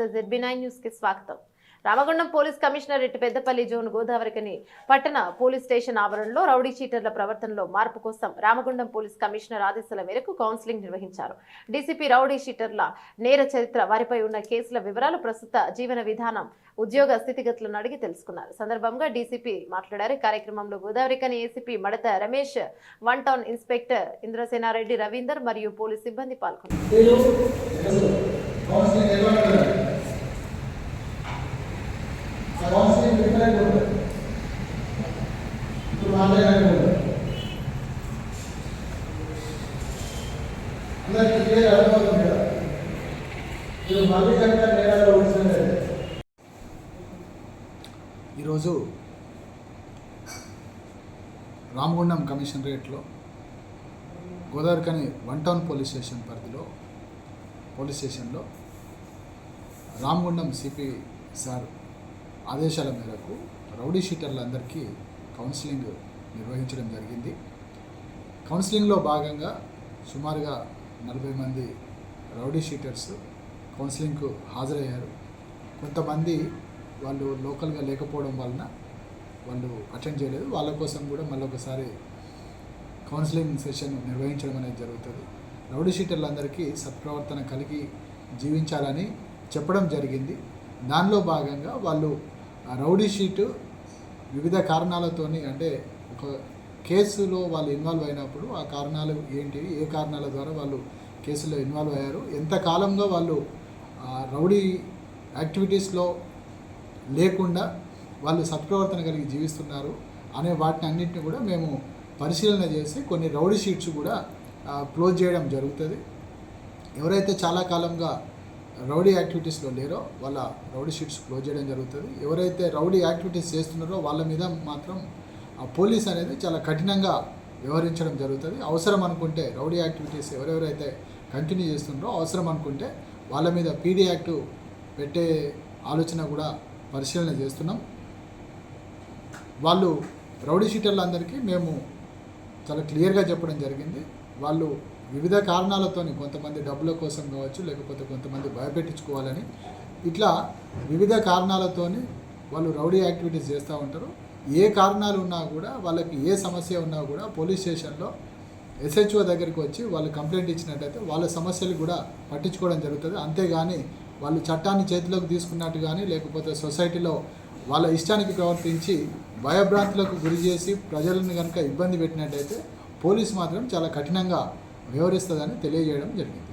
నమస్తే ZB nine న్యూస్కి స్వాగతం. Ramagundam police commissionerate Peddapalli zone Godavarikhani పట్టణ పోలీస్ స్టేషన్ ఆవరణలో రౌడీ చీటర్ల ప్రవర్తనలో మార్పు కోసం రామగుండం పోలీస్ కమిషనర్ ఆదేశాల మేరకు కౌన్సిలింగ్ నిర్వహించారు. డీసీపీ రౌడీ షీటర్ల నేర చరిత్ర వారిపై ఉన్న కేసుల వివరాలు ప్రస్తుత జీవన విధానం ఉద్యోగ స్థితిగతులను అడిగి తెలుసుకున్నారు. సందర్భంగా డీసీపీ మాట్లాడారు. కార్యక్రమంలో Godavarikhani ACP Madatha Ramesh one town inspector Indrasenareddy Ravinder మరియు పోలీస్ సిబ్బంది పాల్గొన్నారు వీళ్ళు కౌన్సిలింగ్ నిర్వహించారు ఆ కౌన్సిలింగ్ డిఫరెంట్ ఉంటుంది ఇప్పుడు మాట్లాడాలి అందరికి క్లియర్ అర్థమవుతుంది కదా మీరు మళ్ళీ కనుక నేరాల్లో ఉంచినట్లయితే ఈరోజు Ramagundam కమిషనరేట్లో Godavarikhani one town police station పరిధిలో పోలీస్ స్టేషన్లో రామగుండం సిపి సార్ ఆదేశాల మేరకు రౌడీ షీటర్లందరికీ కౌన్సిలింగ్ నిర్వహించడం జరిగింది. కౌన్సిలింగ్లో భాగంగా సుమారుగా నలభై మంది రౌడీ షీటర్స్ కౌన్సిలింగ్కు హాజరయ్యారు. కొంతమంది వాళ్ళు లోకల్గా లేకపోవడం వలన వాళ్ళు అటెండ్ చేయలేదు. వాళ్ళ కోసం కూడా మళ్ళీ ఒకసారి కౌన్సిలింగ్ సెషన్ నిర్వహించడం అనేది జరుగుతుంది. రౌడీ షీటర్లందరికీ సత్ప్రవర్తన కలిగి జీవించాలని చెప్పడం జరిగింది. దానిలో భాగంగా వాళ్ళు ఆ రౌడీ షీటు వివిధ కారణాలతోని అంటే కేసులో వాళ్ళు ఇన్వాల్వ్ అయినప్పుడు ఆ కారణాలు ఏంటివి ఏ కారణాల ద్వారా వాళ్ళు కేసులో ఇన్వాల్వ్ అయ్యారు ఎంతకాలంగా వాళ్ళు రౌడీ యాక్టివిటీస్లో లేకుండా వాళ్ళు సత్ప్రవర్తన కలిగి జీవిస్తున్నారు అనే వాటిని అన్నింటిని కూడా మేము పరిశీలన చేసి కొన్ని రౌడీ షీట్స్ కూడా క్లోజ్ చేయడం జరుగుతుంది. ఎవరైతే చాలా కాలంగా రౌడీ యాక్టివిటీస్లో లేరో వాళ్ళ రౌడీ షీట్స్ క్లోజ్ చేయడం జరుగుతుంది. ఎవరైతే రౌడీ యాక్టివిటీస్ చేస్తున్నారో వాళ్ళ మీద మాత్రం ఆ పోలీస్ అనేది చాలా కఠినంగా వ్యవహరించడం జరుగుతుంది. అవసరం అనుకుంటే రౌడీ యాక్టివిటీస్ ఎవరెవరైతే కంటిన్యూ చేస్తుండ్రో అవసరం అనుకుంటే వాళ్ళ మీద పీడీ యాక్ట్ పెట్టే ఆలోచన కూడా పరిశీలన చేస్తున్నాం. వాళ్ళు రౌడీ షీటర్లందరికీ మేము చాలా క్లియర్గా చెప్పడం జరిగింది. వాళ్ళు వివిధ కారణాలతోని కొంతమంది డబ్బుల కోసం కావచ్చు లేకపోతే కొంతమంది భయపెట్టించుకోవాలని ఇట్లా వివిధ కారణాలతోని వాళ్ళు రౌడీ యాక్టివిటీస్ చేస్తూ ఉంటారు. ఏ కారణాలు ఉన్నా కూడా వాళ్ళకి ఏ సమస్య ఉన్నా కూడా పోలీస్ స్టేషన్లో ఎస్హెచ్ఓ దగ్గరికి వచ్చి వాళ్ళు కంప్లైంట్ ఇచ్చినట్టయితే వాళ్ళ సమస్యలు కూడా పట్టించుకోవడం జరుగుతుంది. అంతేగాని వాళ్ళు చట్టాన్ని చేతిలోకి తీసుకున్నట్టు కానీ లేకపోతే సొసైటీలో వాళ్ళ ఇష్టానికి ప్రవర్తించి భయభ్రాంతులకు గురి చేసి ప్రజలను కనుక ఇబ్బంది పెట్టినట్టయితే పోలీస్ మాత్రం చాలా కఠినంగా వ్యవహరిస్తుందని తెలియజేయడం జరిగింది.